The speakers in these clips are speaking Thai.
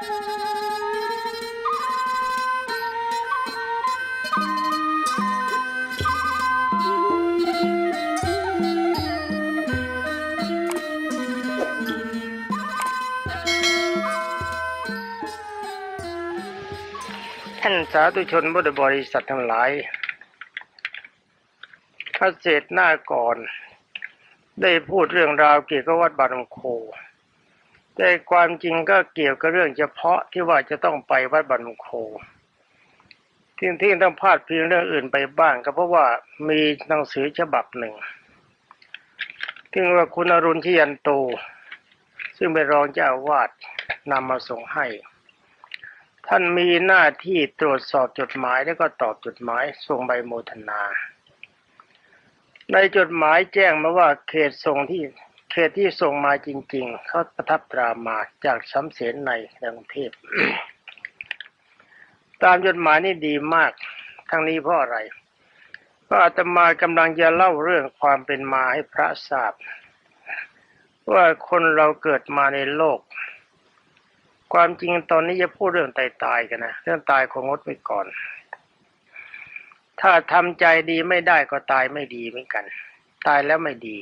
ท่านสาธุชนพุทธบริษัททั้งหลายพระเศษหน้าก่อน ได้พูดเรื่องราวเกี่ยวกับวัดบารมโค แต่ความจริงก็เกี่ยวกับเรื่องเฉพาะที่ว่าจะต้องไปวัดบารมโคที่ที่ต้องพลาดเพียงเรื่องอื่นไปบ้าง ก็เพราะว่ามีหนังสือฉบับหนึ่งที่ว่าคุณอรุณชยันโต ซึ่งเป็นรองเจ้าวาสนำมาส่งให้ ท่านมีหน้าที่ตรวจสอบจดหมายแล้วก็ตอบจดหมายส่งใบโมทนา ในจดหมายแจ้งมาว่าเขตส่งที่ ตที่ส่งมาจริง ๆ เขาประทับตรามาจากสำเสนในกรุงเทพ ตามจดหมายนี่ดีมากทั้งนี้เพราะอะไรเพราะอาตมากำลังจะเล่าเรื่องความเป็นมาให้พระทราบ ว่าคนเราเกิดมาในโลก ความจริงตอนนี้จะพูดเรื่องตายตายกันนะเรื่องตายคงงดไปก่อน ถ้าทำใจดีไม่ได้ก็ตายไม่ดีเหมือนกัน ตายแล้วไม่ดี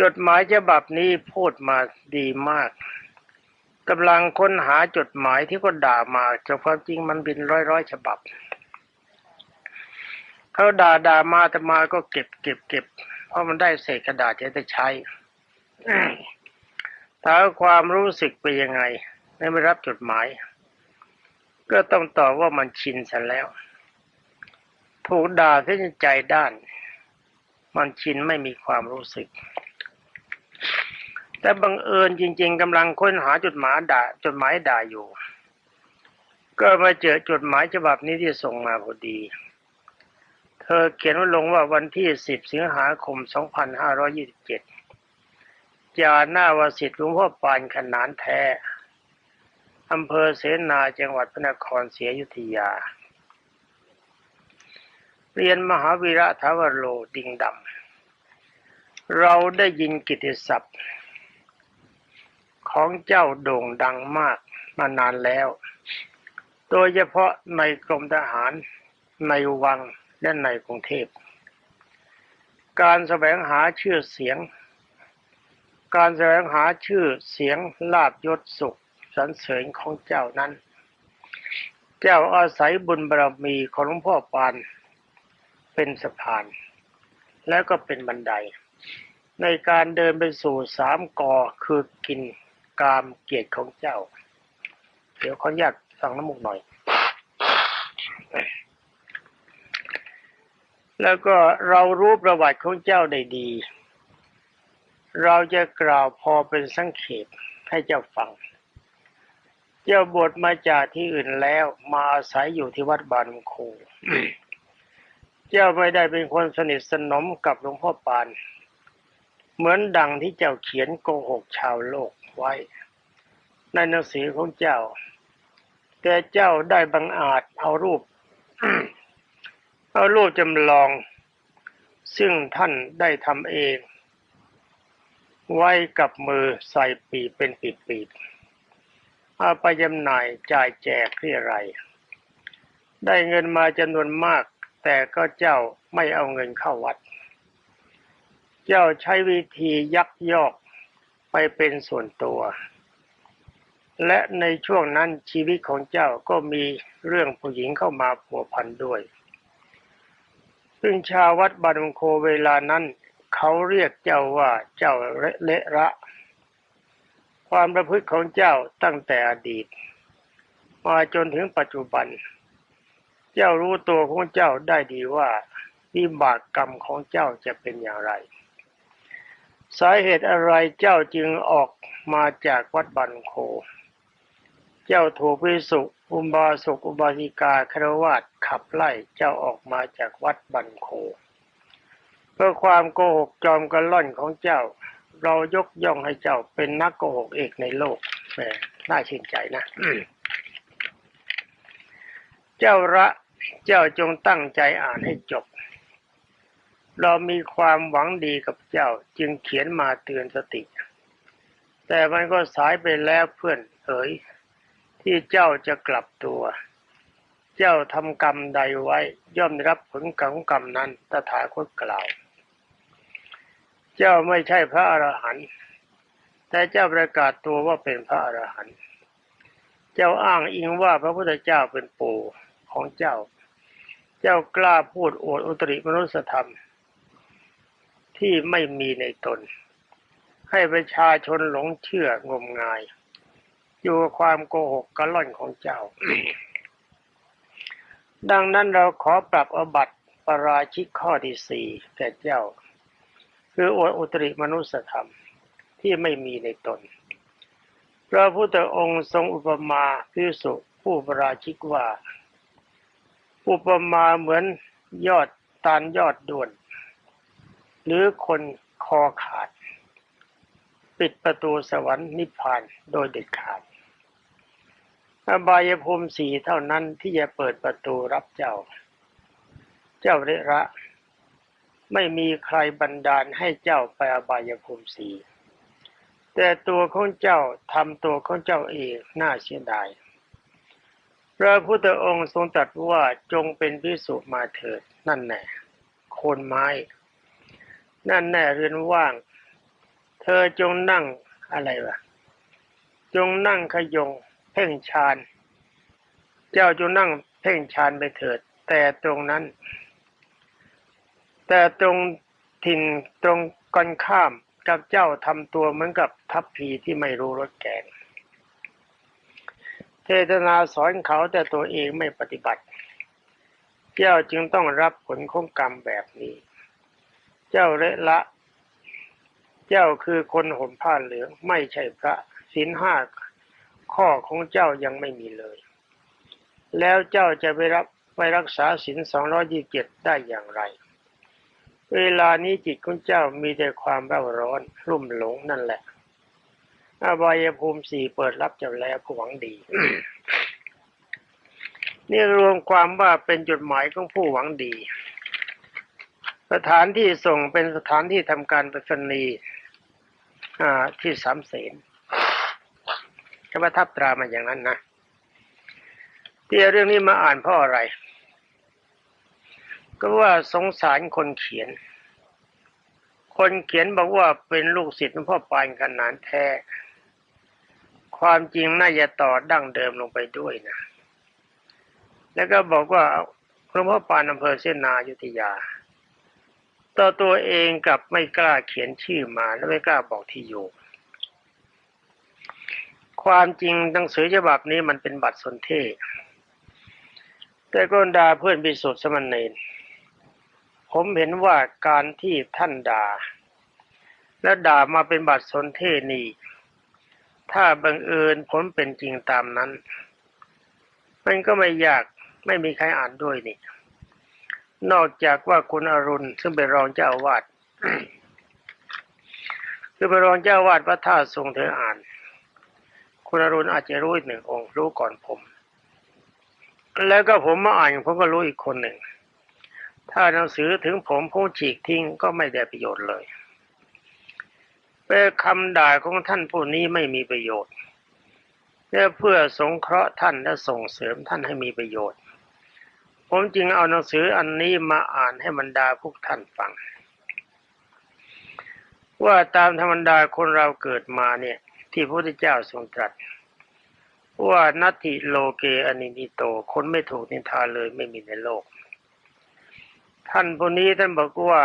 จดหมายฉบับนี้พูดมาดีมากกำลังค้นหาจดหมายที่ก็ด่ามาแต่ความจริงมันเป็นร้อยร้อยฉบับ เขาด่าด่ามาแต่มาก็เก็บเก็บเก็บเพราะมันได้เศษกระดาษจะได้ใช้ถามความรู้สึกเป็นยังไงไม่รับจดหมาย ก็ต้องตอบว่ามันชินซะแล้ว ถูกด่าที่ใจด้าน มันชินไม่มีความรู้สึก แต่บังเอิญจริง ๆกำลังค้นหาจดหมายด่าจดหมายด่าอยู่ ก็มาเจอจดหมายฉบับนี้ที่ส่งมาพอดี เธอเขียนไว้ลงว่าวันที่10สิงหาคม2527จาหน้าวสิทธิ์หลวงพ่อปานขนานแท้อำเภอเสนาจังหวัดพระนครศรีอยุธยา เรียนมหาวีระทาวโรดิงดำเราได้ยินกิติศัพท์ ของเจ้าโด่งดังมากมานานแล้ว โดยเฉพาะในกรมทหารในวังและในกรุงเทพ การแสวงหาชื่อเสียง การแสวงหาชื่อเสียงลาบยศสุขสรรเสริญของเจ้านั้น เจ้าอาศัยบุญบารมีของหลวงพ่อปาน เป็นสะพาน แล้วก็เป็นบันได ในการเดินไปสู่สามกอคือกิน กามเกียรติของเจ้า เดี๋ยวขออนุญาตฟังน้ำมูกหน่อย แล้วก็เรารู้ประวัติของเจ้าได้ดี เราจะกล่าวพอเป็นสังเขปให้เจ้าฟัง เจ้าบวชมาจากที่อื่นแล้วมาอาศัยอยู่ที่วัดบานมโคเจ้าไม่ได้เป็นคนสนิทสนมกับหลวงพ่อปาน เหมือนดังที่เจ้าเขียนโกหกชาวโลก ไว้ ในหนังสือของเจ้า แต่เจ้าได้บังอาจเอารูป เอารูปจำลอง ซึ่งท่านได้ทำเอง ไว้กับมือใส่ปีเป็นปีกๆเอาไปจำหน่ายจ่ายแจกที่ไรได้เงินมาจำนวนมาก แต่ก็เจ้าไม่เอาเงินเข้าวัด เจ้าใช้วิธียักยอก เป็นส่วนตัว และในช่วงนั้นชีวิตของเจ้าก็มีเรื่องผู้หญิงเข้ามาผัวพันด้วย ซึ่งชาววัดบานมโคเวลานั้น เขาเรียกเจ้าว่าเจ้าเละระ ความประพฤติของเจ้าตั้งแต่อดีต มาจนถึงปัจจุบัน เจ้ารู้ตัวของเจ้าได้ดีว่าวิบากกรรมของเจ้าจะเป็นอย่างไร สาเหตุอะไรเจ้าจึงออกมาจากวัดบันโค เจ้าถูกวิสุอุบาสกอุบาสิกาคารวาสขับไล่เจ้าออกมาจากวัดบันโค เพื่อความโกหกจอมกระล่อนของเจ้า เรายกย่องให้เจ้าเป็นนักโกหกเอกในโลกแหมน่าชื่นใจนะเจ้าระเจ้าจงตั้งใจอ่านให้จบ เรามีความหวังดีกับเจ้าจึงเขียนมาเตือนสติ แต่มันก็สายไปแล้วเพื่อนเอ๋ยที่เจ้าจะกลับตัว เจ้าทำกรรมใดไว้ ย่อมได้รับผลกรรมของกรรมนั้นตถาคตกล่าว เจ้าไม่ใช่พระอรหันต์แต่เจ้าประกาศตัวว่าเป็นพระอรหันต์เจ้าอ้างอิงว่าพระพุทธเจ้าเป็นปู่ของเจ้า เจ้ากล้าพูดโอดอุตริมนุสธรรม ที่ไม่มีในตน ให้ประชาชนหลงเชื่องมงาย อยู่ความโกหกกระล่อนของเจ้า ดังนั้นเราขอปรับอบัติปราชิกข้อที่สี่แก่เจ้า คืออวดอุตริมนุสธรรมที่ไม่มีในตน พระพุทธองค์ทรงอุปมาพิสุผู้ปราชิกว่า อุปมาเหมือนยอดตาลยอดด่วน หรือคนคอขาด ปิดประตูสวรรค์นิพพานโดยเด็ดขาด อบายภูมิสีเท่านั้นที่จะเปิดประตูรับเจ้า เจ้าเรระ ไม่มีใครบันดาลให้เจ้าไปอบายภูมิสีแต่ตัวของเจ้าทำตัวของเจ้าเองน่าเสียดายพระพุทธองค์ทรงตรัสว่าจงเป็นพิสุมาเถิดนั่นแน่โคนไม้ นั่นแน่เรือนว่าง เธอจงนั่งอะไรวะ จงนั่งขยง เพ่งฌาน เจ้าจงนั่งเพ่งฌานไปเถิด แต่ตรงนั้น แต่ตรงถิ่นตรงกันข้ามกับเจ้าทำตัวเหมือนกับทัพพีที่ไม่รู้รสแกงเทศนาสอนเขาแต่ตัวเองไม่ปฏิบัติ เจ้าจึงต้องรับผลของกรรมแบบนี้ เจ้าเละละ เจ้าคือคนห่มผ้าเหลืองไม่ใช่พระศีลห้าข้อของเจ้ายังไม่มีเลย แล้วเจ้าจะไปรับไปรักษาศีลสองร้อยี่สิบเจ็ดได้อย่างไร เวลานี้จิตของเจ้ามีแต่ความเร่าร้อนรุ่มหลงนั่นแหละอบายภูมิสี่เปิดรับเจ้าแล้วผู้หวังดี นี่รวมความว่าเป็นจดหมายของผู้หวังดี สถานที่ส่งเป็นสถานที่ทำการไปรษณีอ่าที่สามเสนก็ประทับตรามาอย่างนั้นนะที่เรื่องนี้มาอ่านเพราะอะไร ก็ว่าสงสารคนเขียน คนเขียนบอกว่าเป็นลูกศิษย์หลวงพ่อปานขนานแท้ ความจริงน่าจะต่อดั้งเดิมลงไปด้วยนะ แล้วก็บอกว่าหลวงพ่อปานอำเภอเสนาอยุธยา ต่อตัวเองกับไม่กล้าเขียนชื่อมาและไม่กล้าบอกที่อยู่ ความจริงหนังสือฉบับนี้มันเป็นบัตรสนเทศ แต่ก็ด่าเพื่อนพิสุทธิ์สมณเณรผมเห็นว่าการที่ท่านด่า และด่ามาเป็นบัตรสนเทศนี้ถ้าบังเอิญผลเป็นจริงตามนั้น มันก็ไม่ยากไม่มีใครอ่านด้วยนี่ นอกจากว่าคุณอรุณ ซึ่งเป็นรองเจ้าวาดคือเป็นรองเจ้าวาดพระธาตุทรงเธออ่าน คุณอรุณอาจจะรู้อีกหนึ่งองค์รู้ก่อนผม แล้วก็ผมมาอ่านผมก็รู้อีกคนหนึ่ง ถ้าหนังสือถึงผมผมฉีกทิ้งก็ไม่ได้ประโยชน์เลยเป็นคำด่าของท่านผู้นี้ไม่มีประโยชน์แต่เพื่อสงเคราะห์ท่านและส่งเสริมท่านให้มีประโยชน์ ผมจึงเอาหนังสืออันนี้มาอ่านให้บรรดาพวกท่านฟัง ว่าตามธรรมดาคนเราเกิดมาเนี่ย ที่พระพุทธเจ้าทรงตรัส ว่านัตติโลเกอนินิโต คนไม่ถูกนินทาเลยไม่มีในโลก ท่านผู้นี้ท่านบอกว่า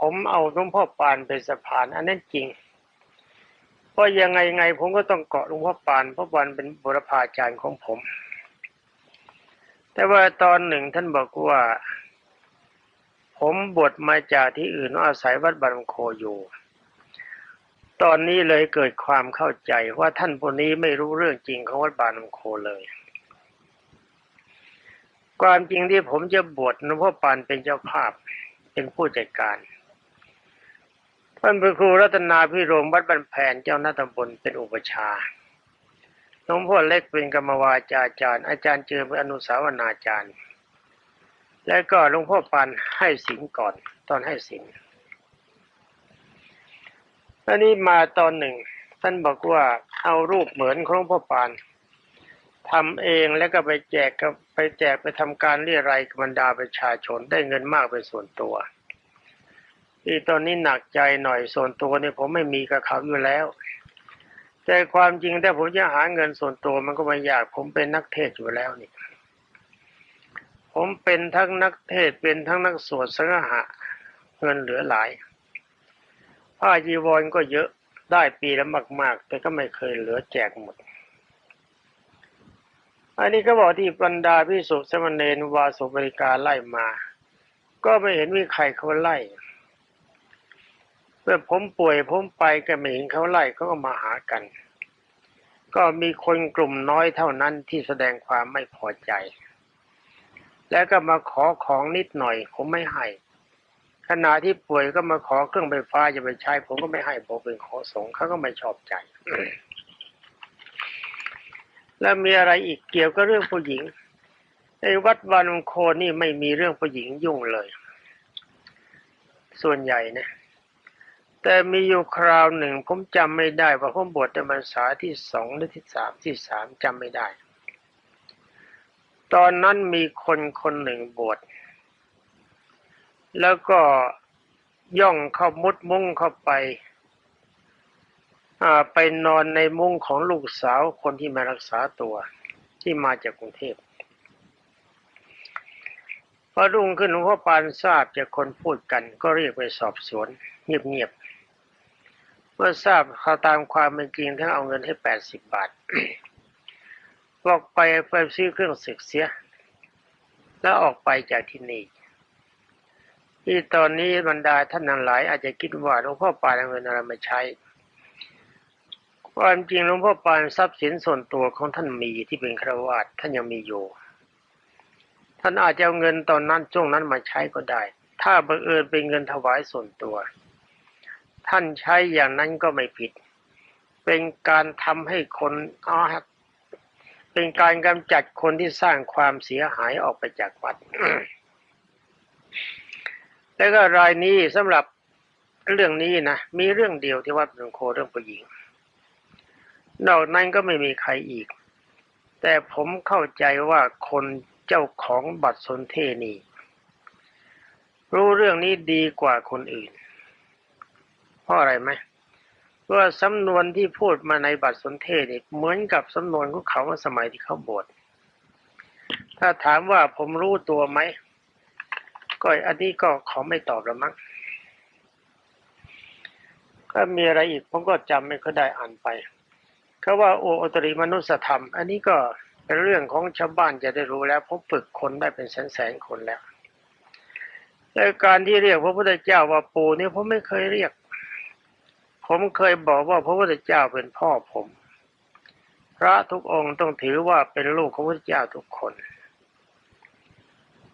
ผมเอาหลวงพ่อปานเป็นสะพาน อันนั้นจริงเพราะยังไงไงผมก็ต้องเกาะหลวงพ่อปานเพราะปานเป็นบุรพาจารย์ของผม แต่ว่าตอนหนึ่งท่านบอกว่า ผมบวชมาจากที่อื่นอาศัยวัดบารมโคอยู่ ตอนนี้เลยเกิดความเข้าใจว่าท่านผู้นี้ไม่รู้เรื่องจริงของวัดบารมโคเลย ความจริงที่ผมจะบวชหลวงพ่อปานเป็นเจ้าภาพเป็นผู้จัดการท่านพระครูรัตนาพิโรมวัดบันแผนเจ้าหน้าตำบลเป็นอุปชา ลวงพ่อเล็กเป็นกรรมวาจาจารย์ อาจารย์เจอเป็นอนุสาวนาจารย์ และก็หลวงพ่อปานให้สินก่อน ตอนให้สินอันนี้มาตอนหนึ่ง ท่านบอกว่าเอารูปเหมือนของหลวงพ่อปานทำเองแล้วก็ไปแจกกับไปแจกไปทำการเรียรายกับบรรดาประชาชนได้เงินมากเป็นส่วนตัวที่ตอนนี้หนักใจหน่อยส่วนตัวเนี่ยผมไม่มีกับเขาอยู่แล้ว แต่ความจริงถ้าผมจะหาเงินส่วนตัวมันก็ไม่ยากผมเป็นนักเทศอยู่แล้วนี่ ผมเป็นทั้งนักเทศเป็นทั้งนักสวดสังฆะเงินเหลือหลายผ้าจีวรก็เยอะได้ปีละมาก ๆ แต่ก็ไม่เคยเหลือแจกหมด อันนี้ก็บอกที่บรรดาพิสุสมณเณรวาสุบริการไล่มา ก็ไม่เห็นมีใครเขาไล่ เมื่อผมป่วยผมไปก็ไม่เห็นเขาไล่เขาก็มาหากัน ก็มีคนกลุ่มน้อยเท่านั้นที่แสดงความไม่พอใจ แล้วก็มาขอของนิดหน่อย ผมไม่ให้ขณะที่ป่วยก็มาขอเครื่องไฟฟ้าจะไปใช้ ผมก็ไม่ให้ผมเป็นขอสงฆ์เขาก็ไม่ชอบใจ แล้วมีอะไรอีกเกี่ยวกับเรื่องผู้หญิงในวัดวานมโคนี่ไม่มีเรื่องผู้หญิงยุ่งเลย ส่วนใหญ่นะ แต่มีอยู่คราวหนึ่งผมจำไม่ได้ว่าผมบวชในพรรษาที่สองหรือที่สามที่สามจำไม่ได้ ตอนนั้นมีคนคนหนึ่งบวชแล้วก็ย่องเข้ามุดมุ้งเข้าไปอ่าไปนอนในมุ้งของลูกสาวคนที่มารักษาตัวที่มาจากกรุงเทพพอรุ่งขึ้นหลวงพ่อปานทราบจากคนพูดกันก็เรียกไปสอบสวน เงียบ เมื่อทราบเขาตามความเป็นจริงท่านเอาเงินให้แปดสิบบาทบอกไปไปซื้อเครื่องศึกเสีย แล้วออกไปจากที่นี่ที่ตอนนี้บรรดาท่านทั้งหลาย อาจจะคิดว่าหลวงพ่อปานเอาเงินอะไรมาใช้ ความจริงหลวงพ่อปานทรัพย์สินส่วนตัวของท่านมีที่เป็นครวาสท่านยังมีอยู่ ท่านอาจจะเอาเงินตอนนั้นช่วงนั้นมาใช้ก็ได้ ถ้าบังเอิญเป็นเงินถวายส่วนตัว ท่านใช้อย่างนั้นก็ไม่ผิด เป็นการทำให้คนอ๋อเป็นการกำจัดคนที่สร้างความเสียหายออกไปจากวัด แล้วก็รายนี้สำหรับเรื่องนี้นะมีเรื่องเดียวที่วัดหลวงโคเรื่องผู้หญิง นอกนั้นก็ไม่มีใครอีก แต่ผมเข้าใจว่าคนเจ้าของบัตรสนเทนีรู้เรื่องนี้ดีกว่าคนอื่น ราะอะไรไหมเพราะว่าสำนวนที่พูดมาในบัตรสนเทศนี่เหมือนกับสำนวนของเขาเมื่อสมัยที่เขาบวชถ้าถามว่าผมรู้ตัวไหมก็อันนี้ก็ขอไม่ตอบล้วมั้งก็มีอะไรอีกผมก็จำไม่ค่อยได้อ่านไปเขาว่าโอโอตริมนุสธรรม อันนี้ก็เป็นเรื่องของชาวบ้านจะได้รู้แล้วผมฝึกคนได้เป็นแสนแสนๆคนแล้วและการที่เรียกพระพุทธเจ้าว่าปู่นี่ผมไม่เคยเรียก ผมเคยบอกว่าพระพุทธเจ้าเป็นพ่อผม พระทุกองค์ต้องถือว่าเป็นลูกของพระพุทธเจ้าทุกคน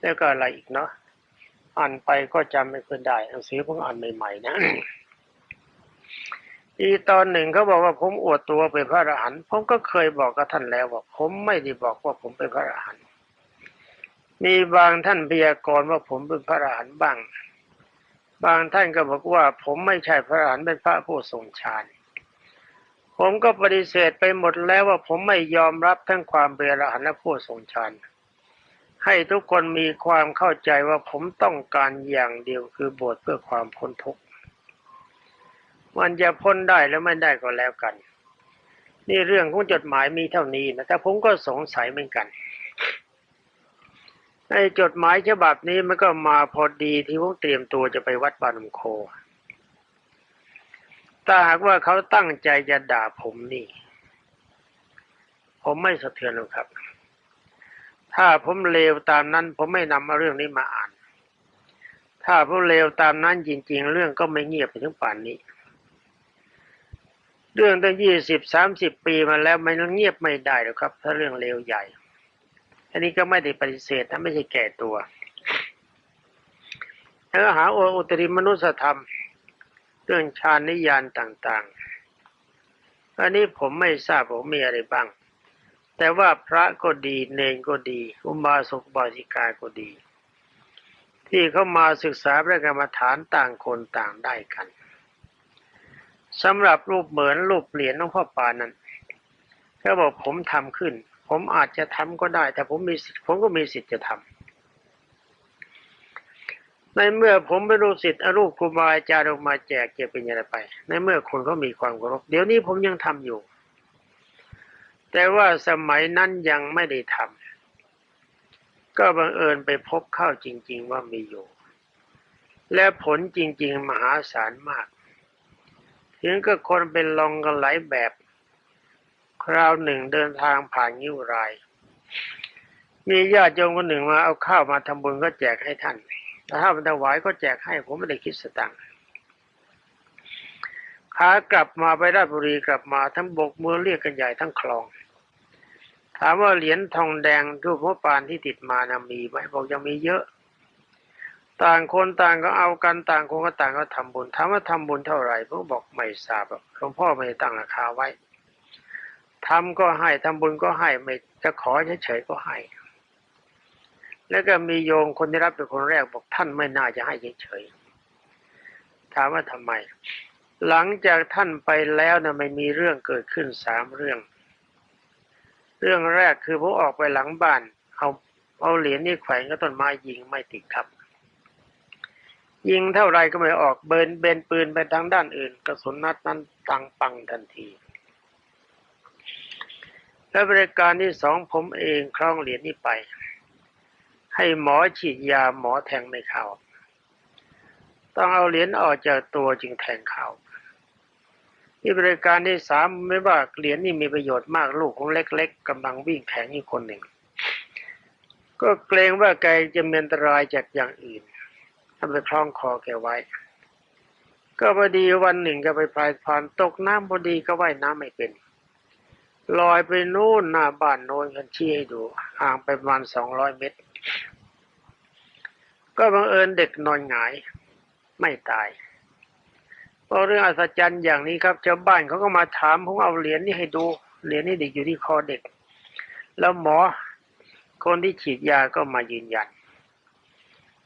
แล้วก็อะไรอีกเนาะอ่านไปก็จำไม่ค่อยได้หนังสือเพิ่งอ่านใหม่ๆนะอีตอนหนึ่งเขาบอกว่าผมอวดตัวเป็นพระอรหันต์ผมก็เคยบอกกับท่านแล้วว่าผมไม่ได้บอกว่าผมเป็นพระอรหันต์มีบางท่านพยากรณ์ว่าผมเป็นพระอรหันต์บ้าง บางท่านก็บอกว่า ผมไม่ใช่พระอรหันต์เป็นพระผู้ทรงฌานผมก็ปฏิเสธไปหมดแล้วว่าผมไม่ยอมรับทั้งความเป็นอรหันต์และผู้ทรงฌานให้ทุกคนมีความเข้าใจว่าผมต้องการอย่างเดียวคือบวชเพื่อความพ้นทุกข์มันจะพ้นได้แล้วไม่ได้ก็แล้วกัน นี่เรื่องของจดหมายมีเท่านี้นะแต่ผมก็สงสัยเหมือนกัน ในจดหมายฉบับนี้มันก็มาพอดีที่ผมเตรียมตัวจะไปวัดบานมโค ถ้าหากว่าเขาตั้งใจจะด่าผมนี่ ผมไม่สะเทือนหรอกครับ ถ้าผมเลวตามนั้น ผมไม่นำเอาเรื่องนี้มาอ่าน ถ้าผมเลวตามนั้นจริง ๆ เรื่องก็ไม่เงียบไปถึงป่านนี้ เรื่องตั้งยี่สิบสามสิบปีมาแล้วมันเงียบไม่ได้หรอกครับ ถ้าเรื่องเลวใหญ่ อันนี้ก็ไม่ได้ปฏิเสธนะไม่ใช่แก่ตัว แล้วหาโออุตริมนุสธรรม เรื่องฌานนิยานต่างๆ อันนี้ผมไม่ทราบผมมีอะไรบ้าง แต่ว่าพระก็ดีเนรก็ดี อุบาสกบาสิกาก็ดี ที่เข้ามาศึกษาพระกรรมฐานต่างคนต่างได้กันสำหรับรูปเหมือนรูปเหรียญหลวงพ่อปานนั้นเขาบอกผมทำขึ้น ผมอาจจะทำก็ได้ แต่ผมมีสิทธิ์ผมก็มีสิทธิ์จะทำในเมื่อผมไม่รู้สิทธิ์อรูปครูบาอาจารย์ออกมาแจกจะเป็นยังไงไป ในเมื่อคนเขามีความเคารพเดี๋ยวนี้ผมยังทำอยู่ แต่ว่าสมัยนั้นยังไม่ได้ทำก็บังเอิญไปพบเข้าจริง ๆ ว่ามีอยู่ และผลจริง ๆ มหาศาลมาก ถึงก็คนเป็นลองกันหลายแบบ คราวหนึ่งเดินทางผ่านงิ้วราย มีญาติโยมคนหนึ่งมาเอาข้าวมาทำบุญก็แจกให้ท่านแต่ถ้ามันถวายก็แจกให้ผมไม่ได้คิดสตังค์ขากลับมาไปราชบุรีกลับมาทั้งบกมือเรียกกันใหญ่ทั้งคลอง ถามว่าเหรียญทองแดงรูปพระปานที่ติดมานะมีไหมบอกยังมีเยอะ ต่างคนต่างก็เอากันต่างคนก็ต่างก็ทำบุญถามว่าทำบุญเท่าไหร่ผมบอกไม่ทราบหลวงพ่อไม่ได้ตั้งราคาไว้ ทำก็ให้ทำบุญก็ให้ไม่จะขอเฉยๆก็ให้ แล้วก็มีโยมคนที่รับเป็นคนแรกบอกท่านไม่น่าจะให้เฉยๆถามว่าทำไม หลังจากท่านไปแล้วนะไม่มีเรื่องเกิดขึ้นสามเรื่อง เรื่องแรกคือผมออกไปหลังบ้าน เอาเอาเหรียญนี่แขวนก็ต้นไม้ยิงไม่ติดครับ ยิงเท่าไรก็ไม่ออกเบินเบนปืนไปทางด้านอื่นกระสุนนัดนั้นตังปังทันที และบริการที่สองผมเองคล้องเหรียญนี้ไป ให้หมอฉีดยาหมอแทงไม่เข้าต้องเอาเหรียญออกจากตัวจึงแทงเขาที่บริการที่สามไม่ว่าเหรียญนี่มีประโยชน์มากลูกของเล็ก ๆกำลังวิ่งแข่งอีกคนหนึ่ง ก็เกรงว่าแกจะมีอันตรายจากอย่างอื่นทำไปคล้องคอแกไว้ ก็พอดีวันหนึ่งก็ไปพายผ่านตกน้ำพอดีก็ว่ายน้ำไม่เป็น ลอยไปนู่นหน้าบ้านโน้นกันชี้ให้ดูห่างไปประมาณสองร้อยเมตร ก็บังเอิญเด็กนอนหงาย ไม่ตายเพราะเรื่องอัศจรรย์อย่างนี้ครับชาวบ้านเขาก็มาถามผมเอาเหรียญนี่ให้ดูเหรียญนี่เด็กอยู่ที่คอเด็ก แล้วหมอคนที่ฉีดยาก็มายืนยัน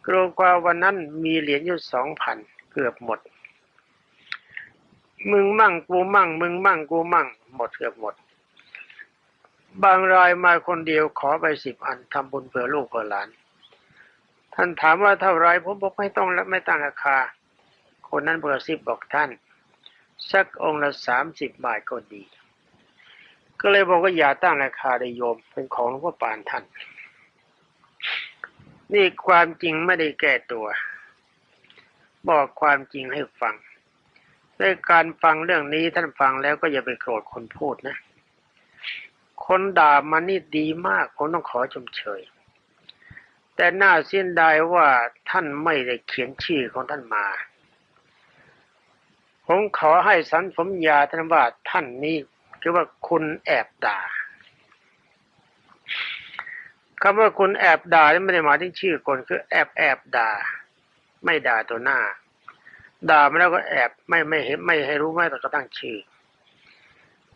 กรกว่าวันนั้นมีเหรียญอยู่สองพันเกือบหมด มึงมั่งกูมั่ง มึงมั่งกูมั่ง หมดเกือบหมด บางรายมาคนเดียวขอไปสิบอันทำบุญเผื่อลูกเผื่อหลาน ท่านถามว่าเท่าไรผมบอกไม่ต้องและไม่ตั้งราคา คนนั้นเบอร์สิบบอกท่าน สักองค์ละสามสิบบาทก็ดี ก็เลยบอกว่าอย่าตั้งราคาเลยโยมเป็นของหลวงพ่อปานท่าน นี่ความจริงไม่ได้แก้ตัว บอกความจริงให้ฟังด้วยการฟังเรื่องนี้ท่านฟังแล้วก็อย่าไปโกรธคนพูดนะ คนด่ามันนี่ดีมากผมต้องขอชมเชย แต่น่าเสียดายว่าท่านไม่ได้เขียนชื่อของท่านมา ผมขอให้สันสมญาท่านว่าท่านนี้คือว่าคุณแอบด่าคำว่าคุณแอบด่านี่ไม่ได้หมายถึงชื่อคนคือแอบแอบด่า ไม่ด่าตัวหน้า ด่ามาแล้วก็แอบไม่ไม่เห็นไม่ให้รู้ไม่แต่ก็ตั้งชื่อ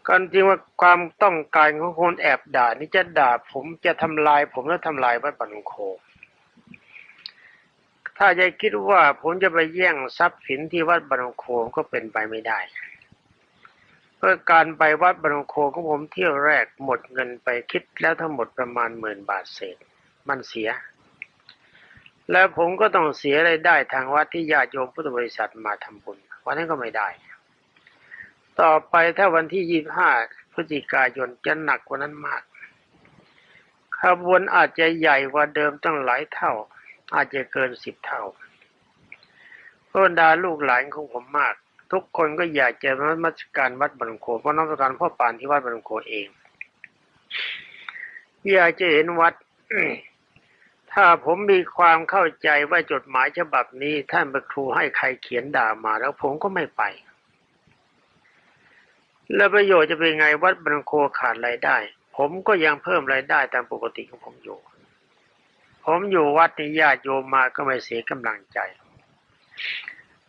กันจริงว่าความต้องการของคนแอบด่านี่จะด่าผมจะทำลาย ผมแล้วทำลายวัดปนุงโค ถ้าจคิดว่าผมจะไปแย่งทรัพย์สินที่วัดบรรโคก็เป็นไปไม่ได้เพื่อการไปวัดบรรโคของผมเที่ยวแรกหมดเงินไปคิดแล้วทั้งหมดประมาณหมื่นบาทเศษ มันเสีย แล้วผมก็ต้องเสียรายได้ทางวัดที่ญาติโยมพุทธบริษัทมาทำบุญวันนั้นก็ไม่ได้ ต่อไปถ้าวันที่ยี่ห้าพฤศจิกายนจะหนักกว่านั้นมาก ขบวนอาจจะใหญ่กว่าเดิมตั้งหลายเท่า อาจจะเกินสิบเท่าเพระบรรดาลูกหลานของผมมาก ทุกคนก็อยากจะมามัสการวัดบรรโคเพราะนักการพ่อปานที่วัดบรรโคเอง อยากจะเห็นวัดถ้าผมมีความเข้าใจว่าจดหมายฉบับนี้ท่านเป็นครูให้ใครเขียนด่ามาแล้วผมก็ไม่ไป แล้วประโยชน์จะเป็นไงวัดบรรโคขาดรายได้ ผมก็ยังเพิ่มรายได้ตามปกติของผมอยู่ ผมอยู่วัดนี้ญาติโยมมาก็ไม่เสียกำลังใจ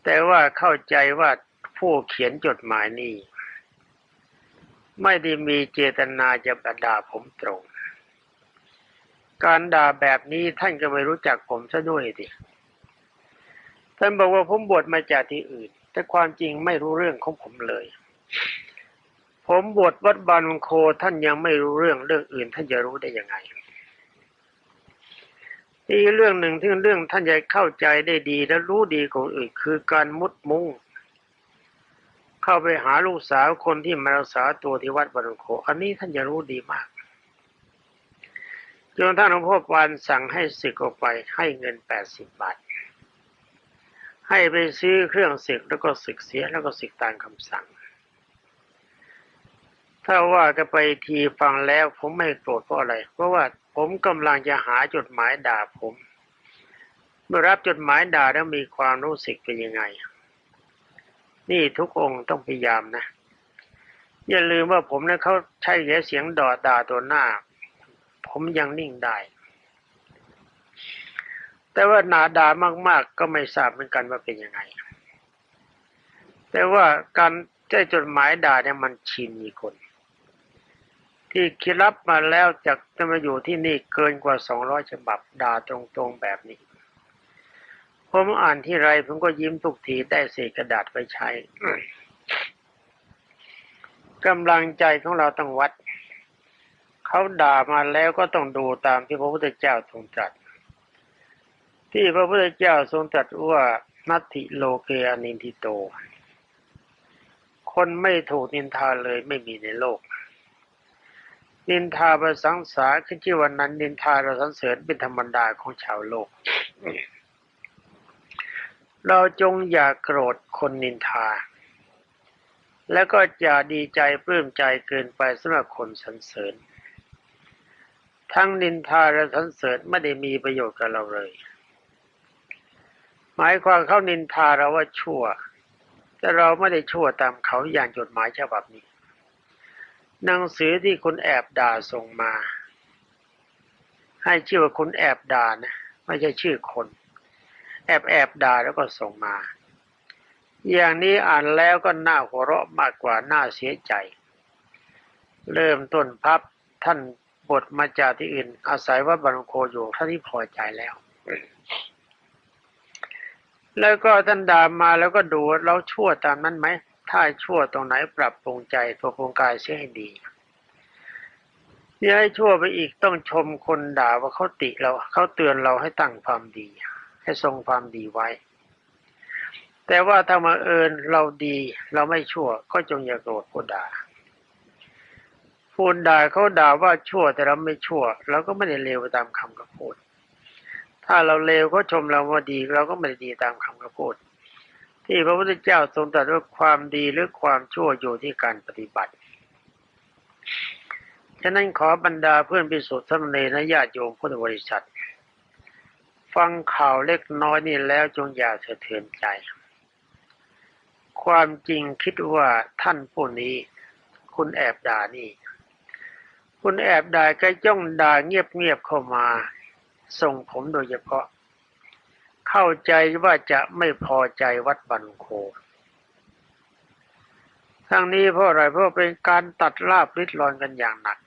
แต่ว่าเข้าใจว่าผู้เขียนจดหมายนี้ไม่ได้มีเจตนาจะประด่าผมตรง การด่าแบบนี้ท่านก็ไม่รู้จักผมซะด้วยดิท่านบอกว่าผมบวชมาจากที่อื่น แต่ความจริงไม่รู้เรื่องของผมเลย ผมบวชวัดบานมงโคท่านยังไม่รู้เรื่องเรื่องอื่น ท่านจะรู้ได้ยังไงอีกเรื่องหนึ่งที่เรื่องท่านจะเข้าใจได้ดีและรู้ดีกว่าอื่น คือการมุดมุ้งเข้าไปหาลูกสาวคนที่มารักษาตัวที่วัดบานมงโค อันนี้ท่านจะรู้ดีมากจนท่านหลวงพ่อปานสั่งให้ศึกออกไปให้เงินแปดสิบบาทให้ไปซื้อเครื่องศึกแล้วก็ศึกเสียแล้วก็ศึกตามคำสั่ง ถ้าว่ากันไปทีฟังแล้วผมไม่โกรธเพราะอะไร เพราะว่าผมกำลังจะหาจดหมายด่าผม เมื่อรับจดหมายด่าแล้วมีความรู้สึกเป็นยังไง นี่ทุกองค์ต้องพยายามนะ อย่าลืมว่าผมนั้นเขาใช้เสียงด่าด่าตัวหน้า ผมยังนิ่งได้แต่ว่าหนาด่ามาก ๆ ก็ไม่ทราบเหมือนกันว่าเป็นยังไง แต่ว่าการใช้จดหมายด่าเนี่ยมันชินมีคน ที่คิดรับมาแล้วจากจะมาอยู่ที่นี่เกินกว่าสองร้อยฉบับด่าตรงๆแบบนี้ ผมอ่านที่ไรผมก็ยิ้มทุกทีได้เศษกระดาษไปใช้กำลังใจของเราต้องวัด เขาด่ามาแล้วก็ต้องดูตามที่พระพุทธเจ้าทรงตรัส ที่พระพุทธเจ้าทรงตรัสว่านัตถิโลเกอนินทิโต คนไม่ถูกนินทาเลยไม่มีในโลก นินทาประสังสาขึ้นชื่อวันนั้น นินทาเราสรรเสริญเป็นธรรมดาของชาวโลก เราจงอย่าโกรธคนนินทา แล้วก็อย่าดีใจปลื้มใจเกินไปสำหรับคนสรรเสริญ ทั้งนินทาและสรรเสริญไม่ได้มีประโยชน์กับเราเลย หมายความเขานินทาเราว่าชั่ว แต่เราไม่ได้ชั่วตามเขาอย่างจดหมายฉบับนี้ หนังสือที่คุณแอบด่าส่งมา ให้ชื่อว่าคุณแอบด่านะไม่ใช่ชื่อคน แอบแอบด่าแล้วก็ส่งมา อย่างนี้อ่านแล้วก็น่าหัวเราะมากกว่าน่าเสียใจ เริ่มต้นพับท่านบทมาจากที่อื่น อาศัยว่าบรรโคอยู่ท่านที่พอใจแล้ว แล้วก็ท่านด่ามาแล้วก็ดูเราชั่วตามนั้นไหม ถ้าชั่วตรงไหนปรับปรุงใจปรับปรุงกายเสียให้ดีย่าให้ชั่วไปอีกต้องชมคนด่าว่าเขาติเราเขาเตือนเราให้ตั้งความดี ให้ทรงความดีไว้ แต่ว่าถ้ามาเอิญเราดีเราไม่ชั่วก็จงอย่าโกรธผู้ด่าผู้ด่าเขาด่าว่าชั่วแต่เราไม่ชั่วเราก็ไม่ได้เลวไปตามคำเขาพูดถ้าเราเลวเขาชมเราว่าดีเราก็ไม่ได้ดีตามคำเขาพูด ที่พระพุทธเจ้าทรงตรัสว่าความดีหรือความชั่วอยู่ที่การปฏิบัติ ฉะนั้นขอบรรดาเพื่อนพิสุทธิ์สมณีและญาติโยมพุทธบริษัท ฟังข่าวเล็กน้อยนี่แล้วจงอย่าสะเทือนใจ ความจริงคิดว่าท่านผู้นี้ คุณแอบด่านี่ คุณแอบด่าก็จ้องด่าเงียบๆเข้ามา ส่งผมโดยเฉพาะ เข้าใจว่าจะไม่พอใจวัดบันโค ทั้งนี้เพราะอะไรเพราะเป็นการตัดลาบลิดรอนกันอย่างหนัก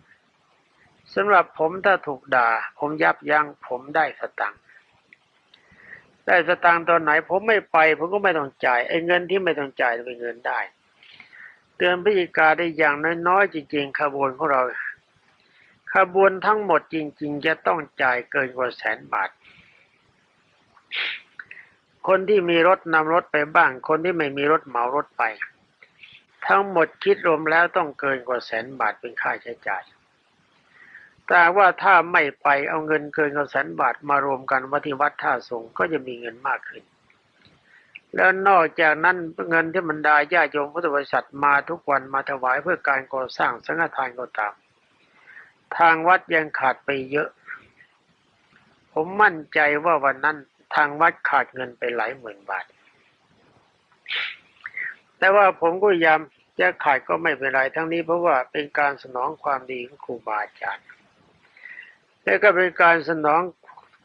สำหรับผมถ้าถูกด่า ผมยับยั้งผมได้สตังค์ได้สตังค์ตอนไหน ผมไม่ไป ผมก็ไม่ต้องจ่ายไอ้เงินที่ไม่ต้องจ่ายเป็นเงินได้ เตือนพิจิกาได้อย่างน้อยๆจริงๆขบวนของเราขบวนทั้งหมดจริง ๆ จะต้องจ่ายเกินกว่าแสนบาท คนที่มีรถนำรถไปบ้าง คนที่ไม่มีรถเหมารถไป ทั้งหมดคิดรวมแล้วต้องเกินกว่าแสนบาทเป็นค่าใช้จ่าย แต่ว่าถ้าไม่ไปเอาเงินเกินกว่าแสนบาทมารวมกันวัที่วัดท่าสงก็จะมีเงินมากขึ้น แล้วนอกจากนั้นเงินที่บรรดาญาโยมพุทธบริษัทมาทุกวันมาถวายเพื่อการก่อสร้างสังฆทานก็ตาม ทางวัดยังขาดไปเยอะ ผมมั่นใจว่าวันนั้น ทางวัดขาดเงินไปหลายหมื่นบาท แต่ว่าผมก็ย้ำจะขาดก็ไม่เป็นไรทั้งนี้เพราะว่าเป็นการสนองความดีของครูบาอาจารย์ และก็เป็นการสนอง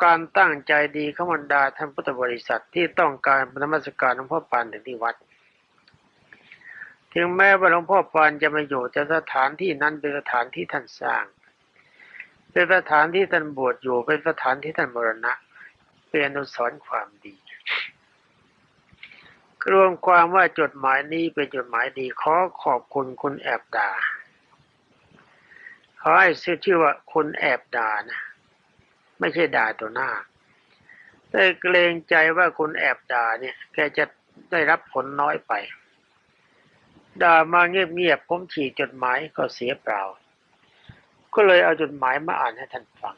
การตั้งใจดีของบรรดาท่านพุทธบริษัทที่ต้องการนมัสการหลวงพ่อปานถึงที่วัด ถึงแม้ว่าหลวงพ่อปานจะมาอยู่แต่สถานที่นั้นเป็นสถานที่ท่านสร้าง เป็นสถานที่ท่านบวชอยู่เป็นสถานที่ท่านมรณะ เป็นอนุสรณ์ความดีรวมความว่าจดหมายนี้เป็นจดหมายดีขอขอบคุณคุณแอบด่าขอให้ชื่อชื่อว่าคุณแอบด่านะไม่ใช่ด่าตัวหน้าแต่เกรงใจว่าคุณแอบด่าเนี่ย แกจะได้รับผลน้อยไป ด่ามาเงียบๆผมฉีกจดหมายก็เสียเปล่า ก็เลยเอาจดหมายมาอ่านให้ท่านฟัง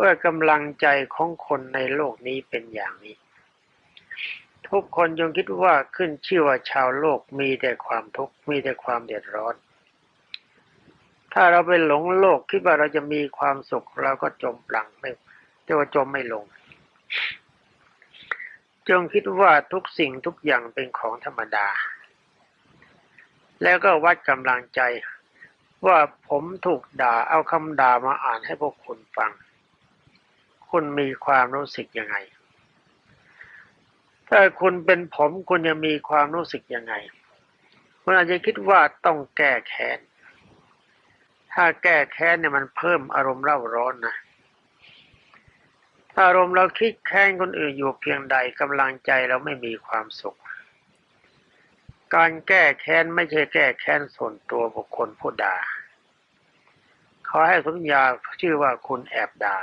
ว่ากำลังใจของคนในโลกนี้เป็นอย่างนี้ ทุกคนจงคิดว่าขึ้นชื่อว่าชาวโลกมีแต่ความทุกข์มีแต่ความเดือดร้อน ถ้าเราไปหลงโลกคิดว่าเราจะมีความสุขเราก็จมปลังไม่จะว่าจมไม่ลง จงคิดว่าทุกสิ่งทุกอย่างเป็นของธรรมดา แล้วก็วัดกำลังใจว่าผมถูกด่าเอาคำด่ามาอ่านให้พวกคุณฟัง คุณมีความรู้สึกยังไง ถ้าคุณเป็นผมคุณจะมีความรู้สึกยังไงคุณอาจจะคิดว่าต้องแก้แค้น ถ้าแก้แค้นเนี่ยมันเพิ่มอารมณ์เร่าร้อนนะ ถ้าอารมณ์เราคิดแค้นคนอื่นอยู่เพียงใดกำลังใจเราไม่มีความสุข การแก้แค้นไม่ใช่แก้แค้นส่วนตัวบุคคลผู้ด่าขอให้สัญญาชื่อว่าคุณแอบด่า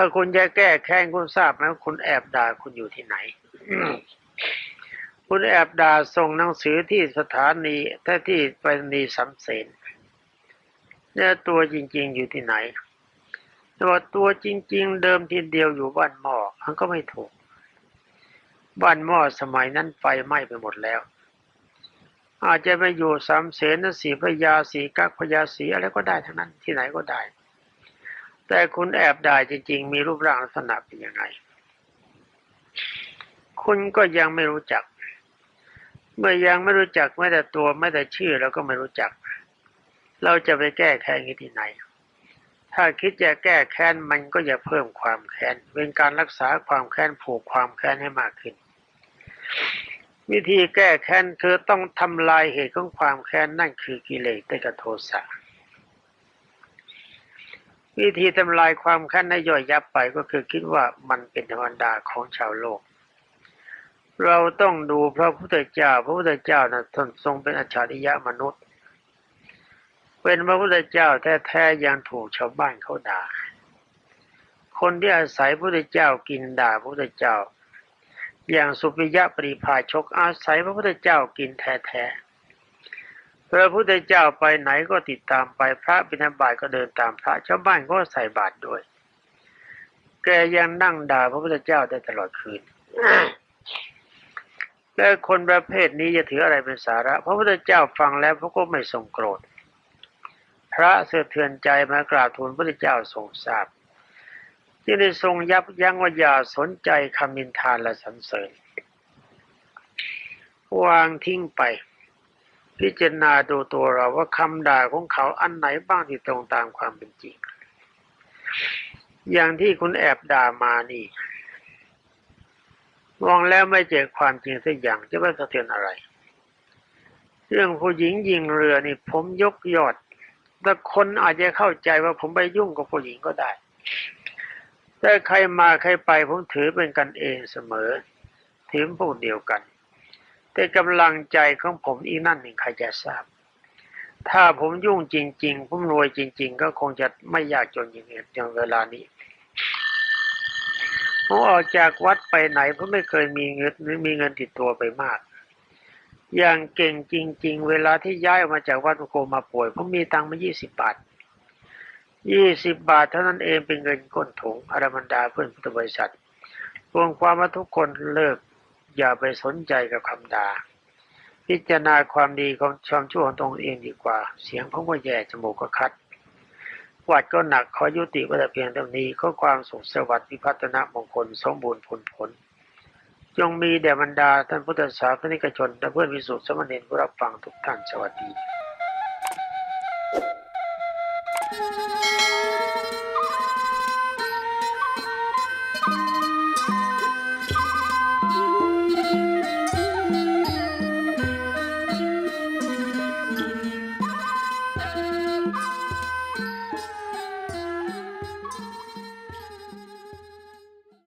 ถ้าคุณจะแก้แค้นคุณทราบไหมคุณแอบด่าคุณอยู่ที่ไหน คุณแอบด่าส่งหนังสือที่สถานีถ้าที่ไปรษณีย์สำเสนเนี่ยตัวจริง ๆ อยู่ที่ไหนแต่ว่าตัวจริง ๆ เดิมทีเดียวอยู่บ้านหม้อมันก็ไม่ถูก บ้านหม้อสมัยนั้นไฟไหม้ไปหมดแล้ว อาจจะไปอยู่สามเสนสีพยาสีกักพยาสีอะไรก็ได้ทั้งนั้นที่ไหนก็ได้ แต่คุณแอบด่าจริง ๆ มีรูปร่างลักษณะเป็นยังไง คุณก็ยังไม่รู้จัก เมื่อยังไม่รู้จักไม่แต่ตัวไม่แต่ชื่อเราก็ไม่รู้จัก เราจะไปแก้แค้นที่ไหน ถ้าคิดจะแก้แค้นมันก็จะเพิ่มความแค้นเป็นการรักษาความแค้นผูกความแค้นให้มากขึ้น วิธีแก้แค้นคือต้องทำลายเหตุของความแค้นนั่นคือกิเลสได้กับโทสะ วิธีทำลายความแค้นให้ย่อยยับไปก็คือคิดว่ามันเป็นธรรมดาของชาวโลก เราต้องดูพระพุทธเจ้า พระพุทธเจ้านะทนทรงเป็นอัจฉริยะมนุษย์ เป็นพระพุทธเจ้าแท้ๆยังถูกชาวบ้านเขาด่า คนที่อาศัยพระพุทธเจ้ากินด่าพระพุทธเจ้า อย่างสุปิยะปริภาชกอาศัยพระพุทธเจ้ากินแท้ๆ พระพุทธเจ้าไปไหนก็ติดตามไปพระบิณฑบาตก็เดินตามพระชาวบ้านก็ใส่บาตรด้วย แกยังนั่งด่าพระพุทธเจ้าได้ตลอดคืนและคนประเภทนี้จะถืออะไรเป็นสาระ พระพุทธเจ้าฟังแล้วพระก็ไม่ทรงโกรธ พระเสือเทือนใจมากราบทูลพระพุทธเจ้าทรงทราบที่ได้ทรงยับยั้งว่าอย่าสนใจคำนินทานและสรรเสริญวางทิ้งไป พิจารณาดูตัวเราว่าคำด่าของเขาอันไหนบ้างที่ตรงตามความเป็นจริง อย่างที่คุณแอบด่ามานี่ มองแล้วไม่เจอความจริงสักอย่างจะไม่สะเทือนอะไร เรื่องผู้หญิงยิงเรือนี่ ผมยกยอด แต่คนอาจจะเข้าใจว่าผมไปยุ่งกับผู้หญิงก็ได้ แต่ใครมาใครไปผมถือเป็นกันเองเสมอถือพวกเดียวกัน แต่กำลังใจของผมอีกนั่นหนึ่งใครจะทราบ ถ้าผมยุ่งจริง ๆ ผมรวยจริง ๆ ก็คงจะไม่ยากจนอย่างเงี้ยอย่างเวลานี้ผมออกจากวัดไปไหนเพราะไม่เคยมีเงินหรือมีเงินติดตัวไปมาก อย่างเก่งจริง ๆ เวลาที่ย้ายออกมาจากวัดพระโคมาป่วย ผมมีตังค์มายี่สิบบาทยี่สิบบาทเท่านั้นเองเป็นเงินก้นถุงอารมันดาเพื่อนพุทธบริษัทรวมความว่าทุกคนเลิก อย่าไปสนใจกับคำด่า พิจารณาความดีของความชั่วของตนเองดีกว่า เสียงของก็แย่จมูกก็คัดหวัดก็หนักขอยุติไว้แต่เพียงเท่านี้ข้อความสุขสวัสดิ์พิพัฒนมงคลสมบูรณ์ผลผลจงมีแด่บรรดาท่านพุทธศาสนิกชนและเพื่อนวิสุทธิสมณีผู้รับฟังทุกท่านสวัสดี